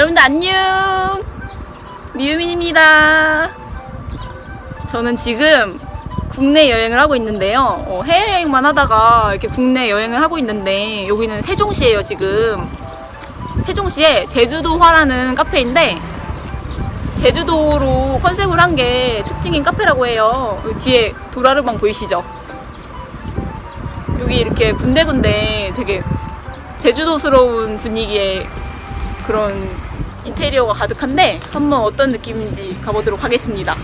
여러분들 안녕. 미유민입니다. 저는 지금 국내 여행을 하고 있는데요. 어, 해외여행만 하다가 이렇게 국내 여행을 하고 있는데 여기는 세종시예요 지금. 세종시에 제주도화라는 카페인데 제주도로 컨셉을 한 게 특징인 카페라고 해요. 뒤에 도라르방 보이시죠? 여기 이렇게 군데군데 되게 제주도스러운 분위기의 그런 인테리어가 가득한데 한번 어떤 느낌인지 가보도록 하겠습니다.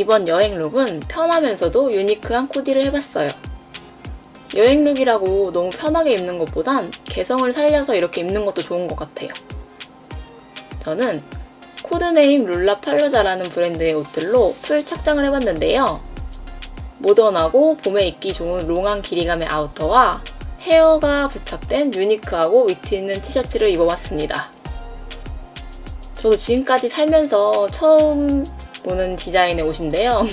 이번 여행 룩은 편하면서도 유니크한 코디를 해봤어요. 여행 룩이라고 너무 편하게 입는 것보단 개성을 살려서 이렇게 입는 것도 좋은 것 같아요. 저는 코드네임 룰라팔로자라는 브랜드의 옷들로 풀 착장을 해봤는데요. 모던하고 봄에 입기 좋은 롱한 길이감의 아우터와 헤어가 부착된 유니크하고 위트 있는 티셔츠를 입어봤습니다. 저도 지금까지 살면서 처음 보는 디자인의 옷인데요.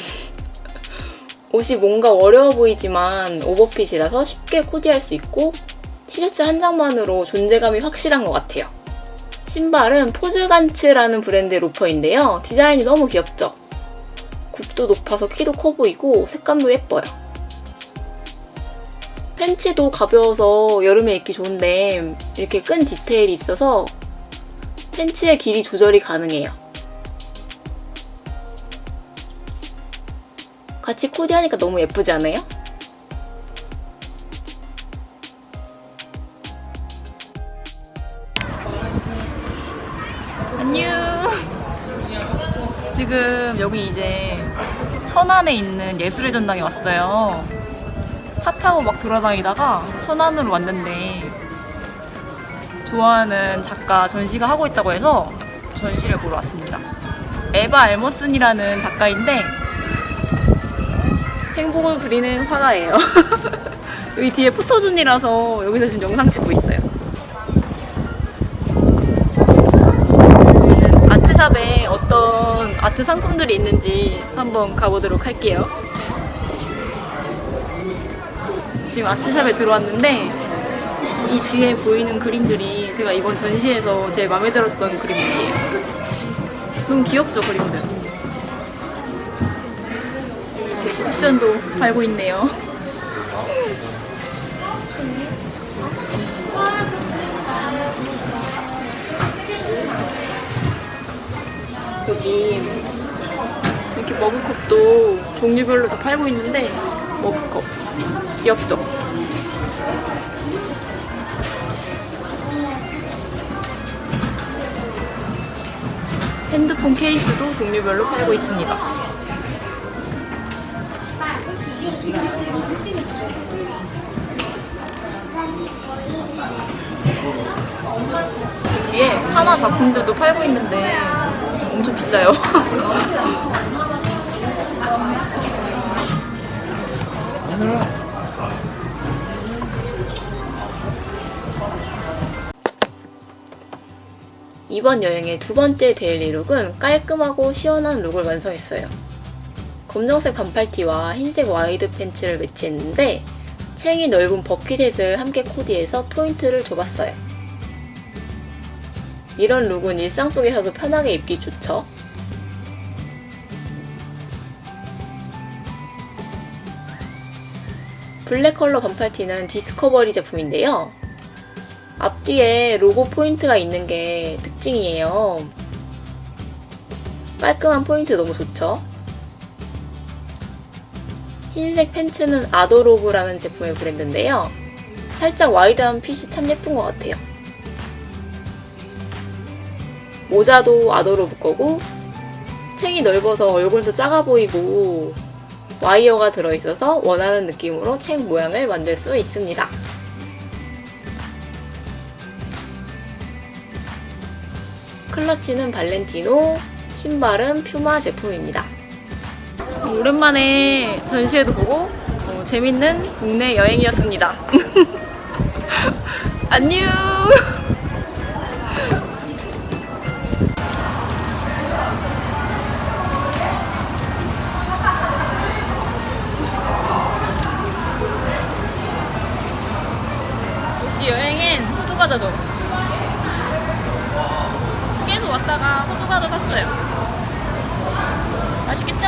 옷이 뭔가 어려워 보이지만 오버핏이라서 쉽게 코디할 수 있고 티셔츠 한 장만으로 존재감이 확실한 것 같아요. 신발은 포즈간츠라는 브랜드의 로퍼인데요. 디자인이 너무 귀엽죠? 굽도 높아서 키도 커 보이고 색감도 예뻐요. 팬츠도 가벼워서 여름에 입기 좋은데 이렇게 끈 디테일이 있어서 팬츠의 길이 조절이 가능해요. 같이 코디하니까 너무 예쁘지 않아요? 지금 여기 이제 천안에 있는 예술의 전당에 왔어요. 차 타고 막 돌아다니다가 천안으로 왔는데 좋아하는 작가 전시가 하고 있다고 해서 전시를 보러 왔습니다. 에바 알머슨이라는 작가인데 행복을 그리는 화가예요. 여기 뒤에 포토존이라서 여기서 지금 영상 찍고 있어요. 아트샵에 어떤 아트 상품들이 있는지 한번 가보도록 할게요. 지금 아트샵에 들어왔는데 이 뒤에 보이는 그림들이 제가 이번 전시에서 제일 마음에 들었던 그림들이에요. 너무 귀엽죠, 그림들? 쿠션도 팔고 있네요. 여기 이렇게 머그컵도 종류별로 다 팔고 있는데 머그컵 귀엽죠? 핸드폰 케이스도 종류별로 팔고 있습니다. 뒤에 하나 작품들도 팔고 있는데 엄청 비싸요. 이번 여행의 두 번째 데일리 룩은 깔끔하고 시원한 룩을 완성했어요. 검정색 반팔티와 흰색 와이드 팬츠를 매치했는데 챙이 넓은 버킷햇을 함께 코디해서 포인트를 줘봤어요. 이런 룩은 일상 속에서도 편하게 입기 좋죠. 블랙 컬러 반팔티는 디스커버리 제품인데요. 앞뒤에 로고 포인트가 있는 게 특징이에요. 깔끔한 포인트 너무 좋죠? 흰색 팬츠는 아도로브라는 제품의 브랜드인데요. 살짝 와이드한 핏이 참 예쁜 것 같아요. 모자도 아도로브 거고 챙이 넓어서 얼굴도 작아 보이고 와이어가 들어있어서 원하는 느낌으로 책 모양을 만들 수 있습니다. 클러치는 발렌티노, 신발은 퓨마 제품입니다. 오랜만에 전시회도 보고 어, 재밌는 국내 여행이었습니다. 안녕! 역시 여행엔 호두과자죠. 계속 왔다가 호두과자 샀어요. 맛있겠죠?